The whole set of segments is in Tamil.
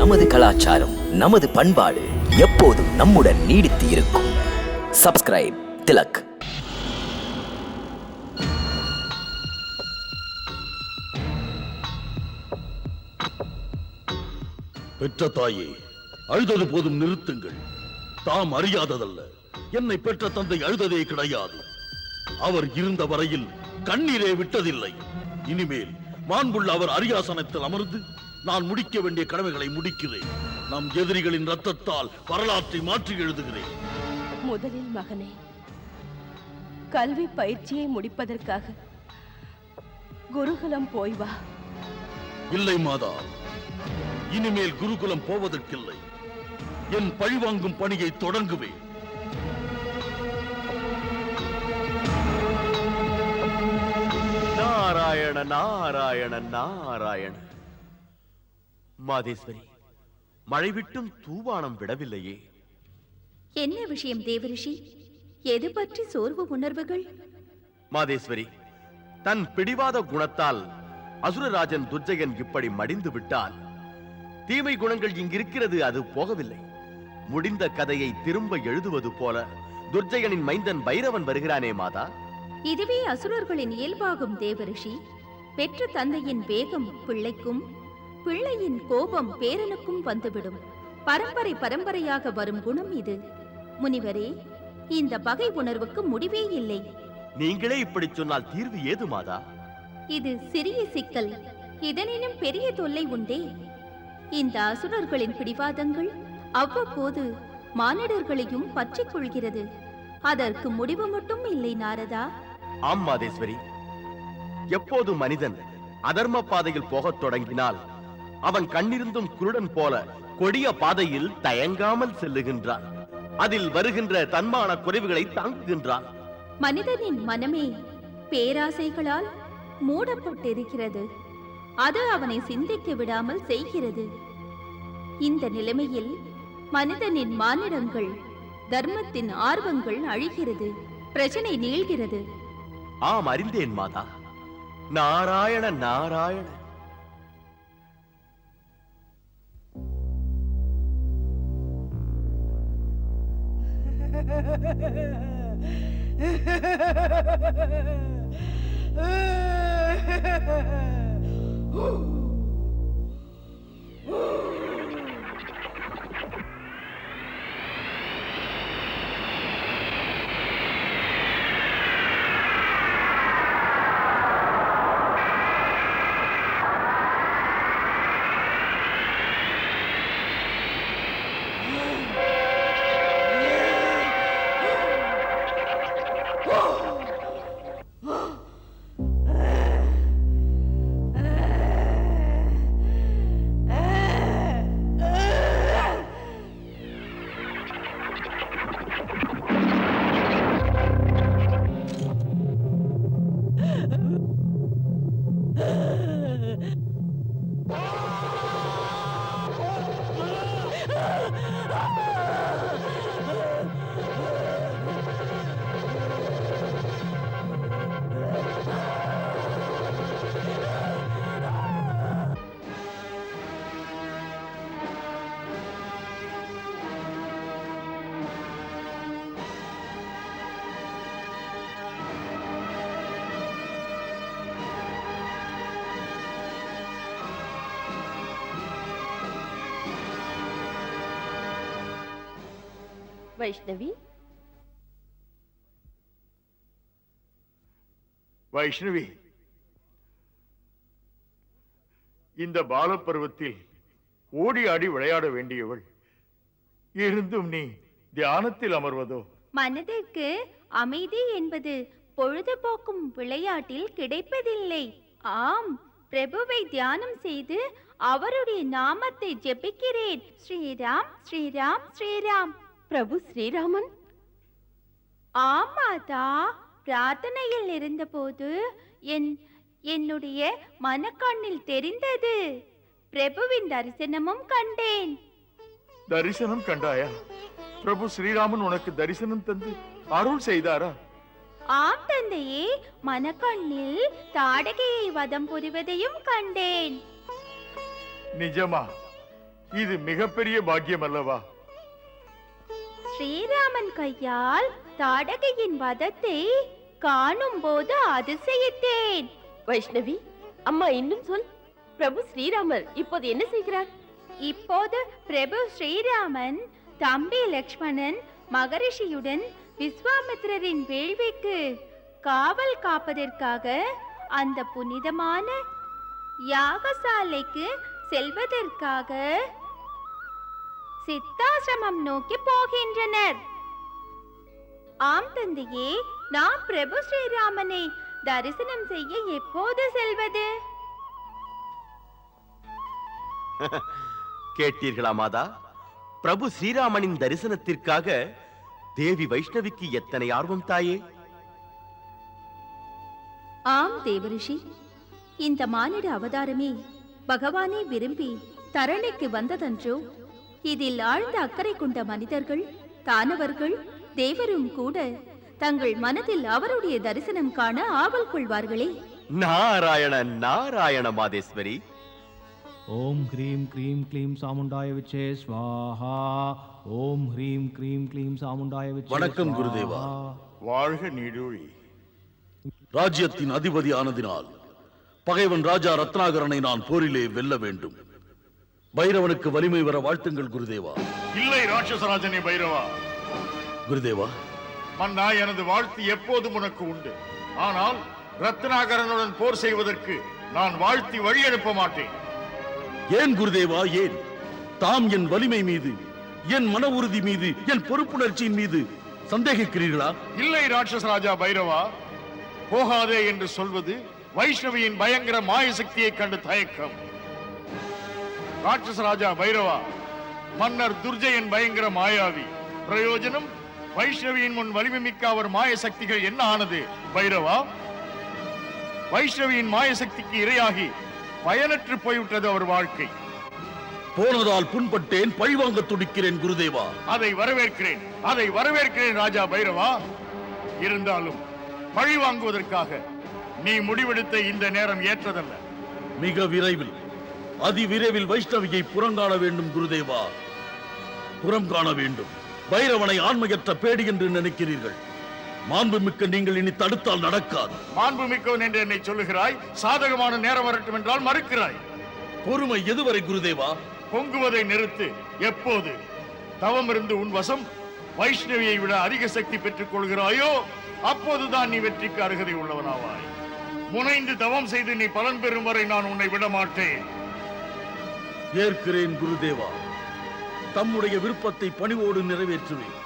நமது கலாச்சாரம் நமது பண்பாடு எப்போதும் நம்முடன் நீடித்து இருக்கும். சப்ஸ்கிரைப் திலக். பெற்ற தாயே அழுதது போதும் நிறுத்துங்கள். தாம் அறியாததல்ல. என்னை பெற்ற தந்தை அழுததே கிடையாது. அவர் இருந்த வரையில் கண்ணீரே விட்டதில்லை. இனிமேல் மாண்புள்ள அவர் அரியாசனத்தில் அமர்ந்து நான் முடிக்க வேண்டிய கடமைகளை முடிக்கிறேன். நம் எதிரிகளின் ரத்தத்தால் வரலாற்றை மாற்றி எழுதுகிறேன். முதலில் மகனே கல்வி பயிற்சியை முடிப்பதற்காக குருகுலம் போய் வா. இல்லை மாதா இனிமேல் குருகுலம் போவதற்கில்லை. என் பழிவாங்கும் பணியை தொடங்குவேன். நாராயண நாராயண நாராயண. மாதேஸ்வரி மழை விட்டும் தூவானம் விடவில்லையே. என்ன விஷயம் தேவரிஷி? எது பற்றி சோர்வு உணர்வுகள்? மாதேஸ்வரி தன் பிடிவாத குணத்தால் அசுரராஜன் துர்ஜயன் இப்படி மடிந்து விட்டால் தீமை குணங்கள் இங்கிருக்கிறது அது போகவில்லை. முடிந்த கதையை திரும்ப எழுதுவது போல துர்ஜயனின் மைந்தன் பைரவன் வருகிறானே மாதா. இதுவே அசுரர்களின் இயல்பாகும் தேவரிஷி. பெற்ற தந்தையின் வேகம் பிள்ளைக்கும் பிள்ளையின் கோபம் பேரனுக்கும் வந்துவிடும். பரம்பரை பரம்பரையாக வரும் குணம் இது. முனிவரே இந்த பகை உணர்வுக்கு முடிவே இல்லை. நீங்களே இப்படி சொன்னால் தீர்வு ஏது மாதா? இது சிறிய சிக்கல். இதனினும் பெரிய தொல்லை உண்டே. இந்த அசுரர்களின் பிடிவாதங்கள் அவ்வப்போது மானிடர்களையும் பற்றிக் கொள்கிறது. அதற்கு முடிவு மட்டும் இல்லை நாரதா. ஆம் மாதேஸ்வரி. எப்போது மனிதன் அதர்ம பாதையில் போகத் தொடங்கினால் அவன் கண்ணிருந்தும் குருடன் போல கொடிய பாதையில் தயங்காமல் செல்லுகின்றான். அதில் வருகின்ற தன்மான குறைவுகளை தாங்குகின்றான். மனிதனின் மனமே பேராசைகளால் மூடப்பட்டிருக்கிறது. அது அவனை சிந்திக்க விடாமல் செய்கிறது. இந்த நிலைமையில் மனிதனின் மானிடங்கள் தர்மத்தின் ஆர்வங்கள் அழிகிறது. பிரச்சனை நீள்கிறது. ஆம் அறிந்தேன் மாதா. நாராயண நாராயண. Oh! வைஷ்ணவி? வைஷ்ணவி இந்த பாலப்பருவத்தில் ஓடி ஆடி விளையாட வேண்டியவள். இருந்தும் நீ தியானத்தில் அமர்வதோ? மனதிற்கு அமைதி என்பது பொழுதுபோக்கும் விளையாட்டில் கிடைப்பதில்லை. ஆம் பிரபுவை தியானம் செய்து அவருடைய நாமத்தை ஜெபிக்கிறேன். ஸ்ரீராம் ஸ்ரீராம் ஸ்ரீராம். பிரபு ஸ்ரீராமன்? ஆமாதா பிரார்த்தனையில் இருந்தபோது என் என்னுடைய மனக்கண்ணில் தெரிந்தது. பிரபுவின் தரிசனமும் கண்டேன். தரிசனம் கண்டாயா? பிரபு ஸ்ரீராமன் உனக்கு தரிசனம் தந்து அருள் செய்தாரா? ஆம் தந்தையே. மனக்கண்ணில் தாடகையை வதம் புரிவதையும் கண்டேன். நிஜமா? இது மிகப்பெரிய பாக்கியம் அல்லவா? ஸ்ரீராமன் கையால் தாடகையின் வதத்தை காணும் போது அதிசயித்தேன். வைஷ்ணவி அம்மா இன்னும் சொல். பிரபு ஸ்ரீராமர் இப்போது என்ன செய்கிறார்? இப்போது பிரபு ஸ்ரீராமன் தம்பி லக்ஷ்மணன் மகரிஷியுடன் விஸ்வாமித்திரரின் வேள்விக்கு காவல் காப்பதற்காக அந்த புனிதமான யாகசாலைக்கு செல்வதற்காக சித்தாசிரமம் நோக்கி போகின்றனர். ஆம் தந்தையே நாம் பிரபு ஸ்ரீராமனை தரிசனம் செய்ய எப்போது செல்வது? கேட்டீர்களா மாதா? பிரபு ஸ்ரீராமனின் தரிசனத்திற்காக தேவி வைஷ்ணவிக்கு எத்தனை ஆர்வம் தாயே? ஆம் தேவரிஷி இந்த மானிட அவதாரமே பகவானே விரும்பி தரணிக்கு வந்ததன்றோ இதில் ஆழ்ந்த அக்கறை கொண்ட மனிதர்கள் தானவர்கள் தேவரும் கூட தங்கள் மனதில் அவருடைய தரிசனம் காண ஆவல் கொள்வார்களே. நாராயண நாராயண மாதேஸ்வரி. ஓம் ஹ்ரீம் க்ரீம் க்ளீம் சாமுண்டாய விச்சே ஸ்வாஹா. ஓம் ஹ்ரீம் க்ரீம் க்ளீம் சாமுண்டாய விச்சே வணக்கம் குருதேவா. வாழ்க நீடுழி. ராஜ்யத்தின் அதிபதியானதினால் பகைவன் ராஜா ரத்னாகரனை நான் போரிலே வெல்ல வேண்டும். பைரவனுக்கு வலிமை வர வாழ்த்துங்கள் குருதேவா. இல்லை ராட்சசராஜனே பைரவா. குருதேவா. மன்னா எனது வாழ்த்து எப்போதும் உனக்கு உண்டு. ஆனால் ரத்னாகரனுடன் போர் செய்வதற்கு நான் வாழ்த்தி வழி அனுப்ப மாட்டேன். ஏன் குருதேவா ஏன்? தாம் என் வலிமை மீது என் மன உறுதி மீது என் பொறுப்புணர்ச்சியின் மீது சந்தேகிக்கிறீர்களா? இல்லை ராட்சசராஜா பைரவா. போகாதே என்று சொல்வது வைஷ்ணவியின் பயங்கர மாய சக்தியை கண்டு தயக்கம். ராட்சசராஜா பைரவா மன்னர் துர்ஜயன் பயங்கர மாயாவி. பிரயோஜனம் வைஷ்ணவியின் முன் வலிமை மிக்க அவர் மாய சக்திகள் என்ன ஆனது? பைரவா வைஷ்ணவியின் மாய சக்திக்கு இரையாகி பயனற்று போய்விட்டது அவர் வாழ்க்கை. போனதால் புண்பட்டேன் பழிவாங்க துடிக்கிறேன் குருதேவா. அதை வரவேற்கிறேன் அதை வரவேற்கிறேன் ராஜா பைரவா. இருந்தாலும் பழி வாங்குவதற்காக நீ முடிவெடுத்த இந்த நேரம் ஏற்றதல்ல. மிக விரைவில். அதிவிரைவில் வைஷ்ணவியை புறங்காண வேண்டும் குருதேவா. புறம் காண வேண்டும். பைரவனை ஆண்மையற்ற பேடி என்று நினைக்கிறீர்கள். மாண்புமிக்க நீங்கள் இனி தடுத்தால் நடக்காது. மாண்புமிக்கவன் என்று என்னை சொல்லுகிறாய். சாதகமான நேரம் வரட்டும் என்றால் மறுக்கிறாய். பொறுமை எதுவரை குருதேவா? பொங்குவதை நிறுத்து. எப்போது? தவம் இருந்து உன் வசம் வைஷ்ணவியை விட அதிக சக்தி பெற்றுக் கொள்கிறாயோ அப்போதுதான் நீ வெற்றிக்கு அருகதை உள்ளவனாவாய். முனைந்து தவம் செய்து நீ பலன் பெறும் வரை நான் உன்னை விட மாட்டேன் ஏற்கிறேன் குருதேவா. தம்முடைய விருப்பத்தை பணிவோடு நிறைவேற்றுவேன்.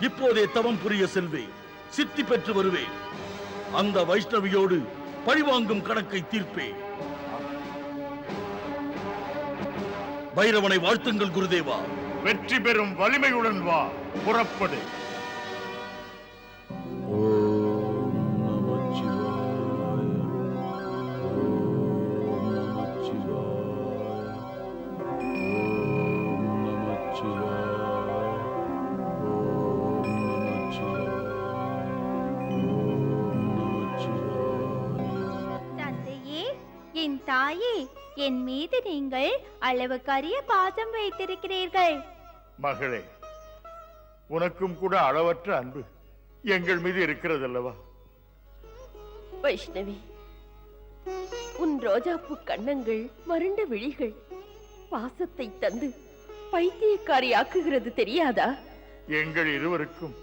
இப்போதே தவம் புரிய செல்வேன். சித்தி பெற்று வருவேன். அந்த வைஷ்ணவியோடு பழிவாங்கும் கணக்கை தீர்ப்பேன். பைரவனை வாழ்த்துங்கள் குருதேவா. வெற்றி பெறும் வலிமையுடன் வா. புறப்படு. என் தாயே என் மீது நீங்கள் அளவுக்கரிய பாசம் வைத்திருக்கிறீர்கள். மகளே உனக்கும் கூட அளவற்ற அன்பு எங்கள் மீது இருக்கிறதல்லவா? வைஷ்ணவி உன் ரோஜாப்பூ கண்ணங்கள் மருண்ட விழிகள் பாசத்தை தந்து பைத்தியக்காரி ஆக்குகிறது தெரியாதா? எங்கள் இருவருக்கும்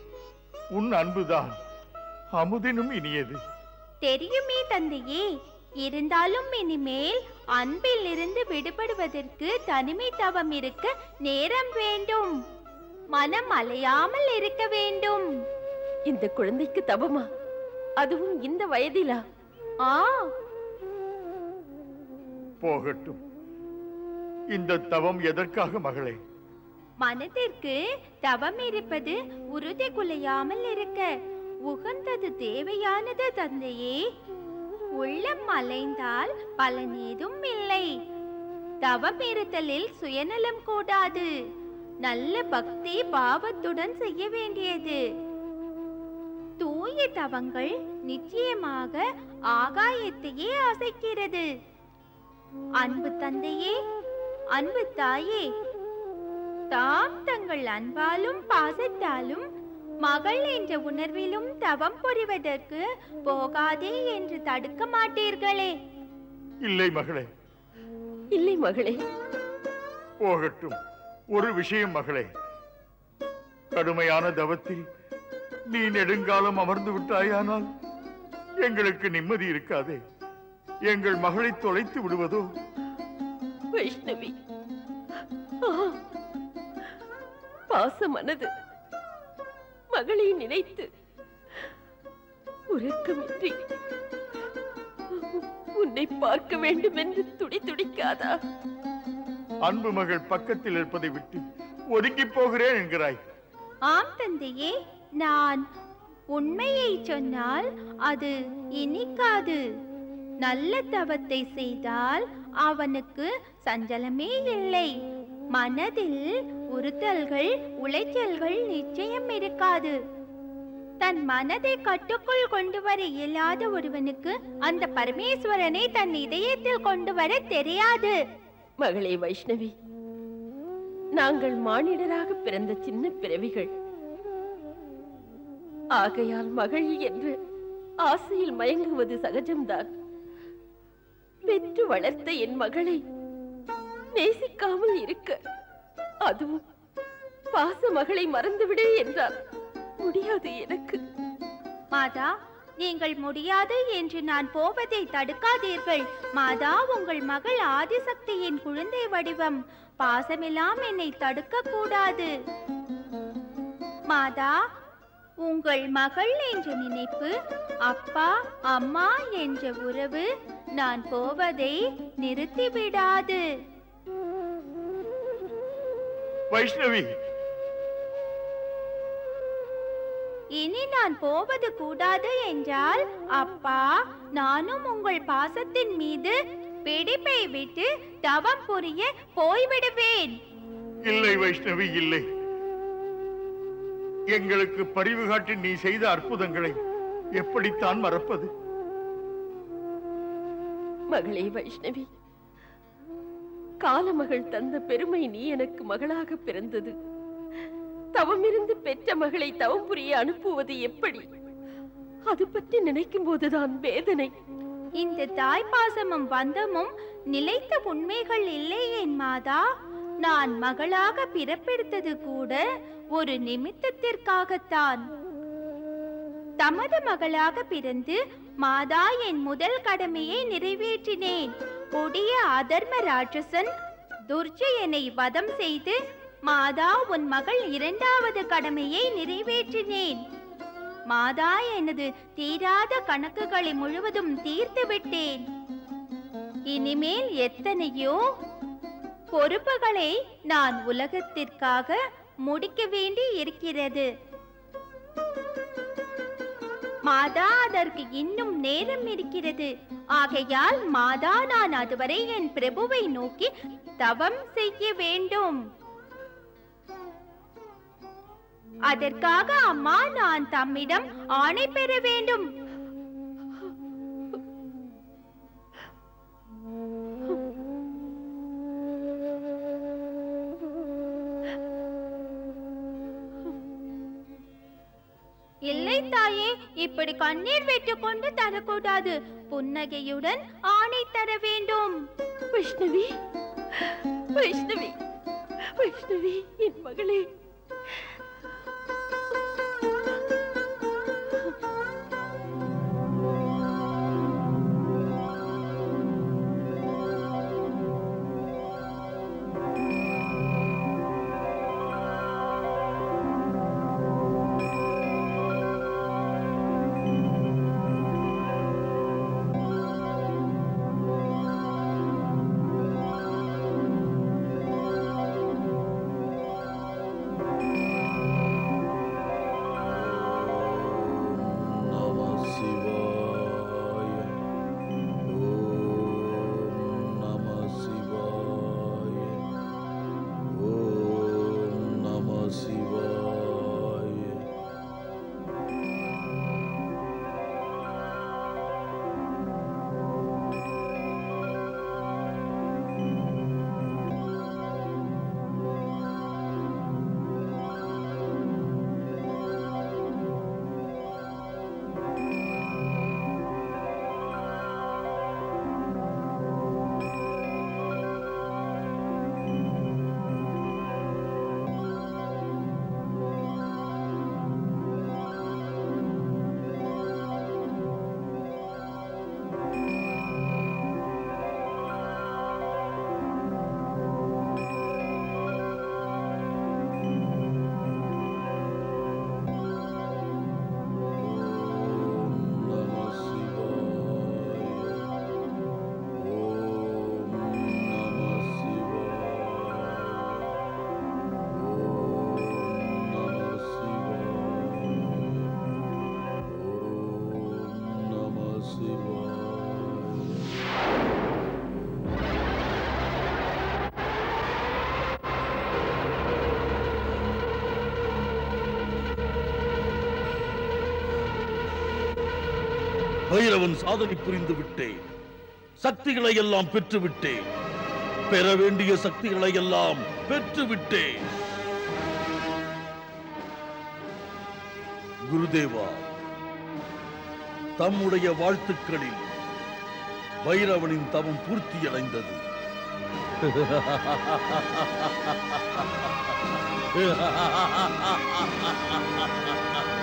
உன் அன்புதான் அமுதினும் இனியது. தெரியுமே தந்தையே இருந்தாலும் இனிமேல் அன்பில் இருந்து விடுபடுவதற்கு தனிமை தவம் இருக்க நேரம் வேண்டும். மனம் அலையாமல் இருக்க வேண்டும். இந்த குழந்தைக்கு தவமா? அதுவும் இந்த வயதிலா? ஆ. போகட்டும். இந்த தவம் எதற்காக மகளே? மனதிற்கு தவம் இருப்பது உறுதி குலையாமல் இருக்க. உகந்தது தேவையானது தந்தையே. உள்ளம் அலைந்தால் பலன் ஏதும் இல்லை. தவமிருத்தலில் சுயநலம் கூடாது. நல்ல பக்தி பாவத்துடன் செய்ய வேண்டியது. தூய தவங்கள் நிச்சயமாக ஆகாயத்தையே அசைக்கிறது. அன்பு தந்தையே அன்பு தாயே தாம் தங்கள் அன்பாலும் பாசத்தாலும் மகள் என்ற உணர்விலும் தவம் புரிவதற்கு போகாதே என்று தடுக்க மாட்டீர்களே. இல்லை மகளே. இல்லை மகளே. போகட்டும். ஒரு விஷயம் மகளே. கடுமையான தவத்தில் நீ நெடுங்காலம் அமர்ந்து விட்டாயானால் எங்களுக்கு நிம்மதி இருக்காதே. எங்கள் மகளை தொலைத்து விடுவதோ? வைஷ்ணவி. ஆ, பாசமனது. மகளை நினைத்து உறக்கமின்றி உன்னை பார்க்க வேண்டும் என்று துடி துடிக்காதா? அன்பு மகள் பக்கத்தில் இருப்பதை விட்டு ஒதுங்கி போகிறேன் என்கிறாய். ஆம் தந்தையே நான் உண்மையை சொன்னால் அது இனிக்காது. நல்ல தவத்தை செய்தால் அவனுக்கு சஞ்சலமே இல்லை. மனதில் உறுத்தல்கள் உளைச்சல்கள் நிச்சயம் இருக்காது. தன் மனதை கட்டுக்குள் கொண்டு வர இயலாத ஒருவனுக்கு அந்த பரமேஸ்வரனை தன் இதயத்தில் கொண்டு வர தெரியாது. மகளே வைஷ்ணவி நாங்கள் மானிடராக பிறந்த சின்ன பிறவிகள். ஆகையால் மகள் என்று ஆசையில் மயங்குவது சகஜம்தான். பெற்று வளர்த்த என் மகளை நேசிக்காமல் இருக்க அதுவும் பாச மகளை மறந்துவிடு என்றால் முடியாது எனக்கு. மாதா நீங்கள் முடியாது என்று நான் போவதை தடுக்காதீர்கள். மாதா உங்கள் மகள் ஆதிசக்தியின் குழந்தை வடிவம். பாசமெல்லாம் என்னை தடுக்க கூடாது மாதா உங்கள் மகள் என்ற நினைப்பு அப்பா அம்மா என்ற உறவு நான் போவதை நிறுத்திவிடாது. வைஷ்ணவி. இனி நான் போவது கூடாது என்றால் அப்பா நானும் உங்கள் பாசத்தின் மீது பிடிப்பை விட்டு தவம் புரிய போய்விடுவேன். இல்லை வைஷ்ணவி இல்லை. எங்களுக்கு பரிவு காட்டி நீ செய்த அற்புதங்களை எப்படித்தான் மறப்பது? மகளே வைஷ்ணவி காலமகள் தந்த பெருமை நீ எனக்கு மகளாக பிறந்தது. தவமிருந்து பெற்ற மகளை தவம் புரிய அனுப்புவது எப்படி? அது பற்றி நினைக்கும் போதுதான் வேதனை. இந்த தாய் பாசமும் பந்தமும் நிலைத்த உண்மைகள் இல்லை என் மாதா? நான் மகளாக பிறப்பெடுத்தது கூட ஒரு நிமித்தத்திற்காகத்தான். தமது மகளாக பிறந்து மாதா என் முதல் கடமையை நிறைவேற்றினேன். கொடிய அதர்ம ராட்சசன் துர்ஜயனை வதம் செய்து மாதா உன் மகள் இரண்டாவது கடமையை நிறைவேற்றினேன். மாதா எனது தீராத கணக்குகளை முழுவதும் தீர்த்து விட்டேன். இனிமேல் எத்தனையோ பொறுப்புகளை நான் உலகத்திற்காக முடிக்க வேண்டி இருக்கிறது. மாதா அதற்கு இன்னும் நேரம் இருக்கிறது. ஆகையால் மாதா நான் அதுவரை என் பிரபுவை நோக்கி தவம் செய்ய வேண்டும். அதற்காக அம்மா நான் தம்மிடம் ஆணை பெற வேண்டும். தாயே இப்படி கண்ணீர் விட்டுக் கொண்டு தரக்கூடாது. புன்னகையுடன் ஆணை தர வேண்டும். விஷ்ணுவி விஷ்ணுவி விஷ்ணுவி என் மகளே. பைரவன் சாதனை புரிந்து விட்டேன். சக்திகளை எல்லாம் பெற்று விட்டேன் பெற வேண்டிய சக்திகளை எல்லாம் பெற்று விட்டேன் குருதேவா தம்முடைய வாழ்த்துக்களில் பைரவனின் தவம் பூர்த்தியடைந்தது. மன்னர் பைரவர்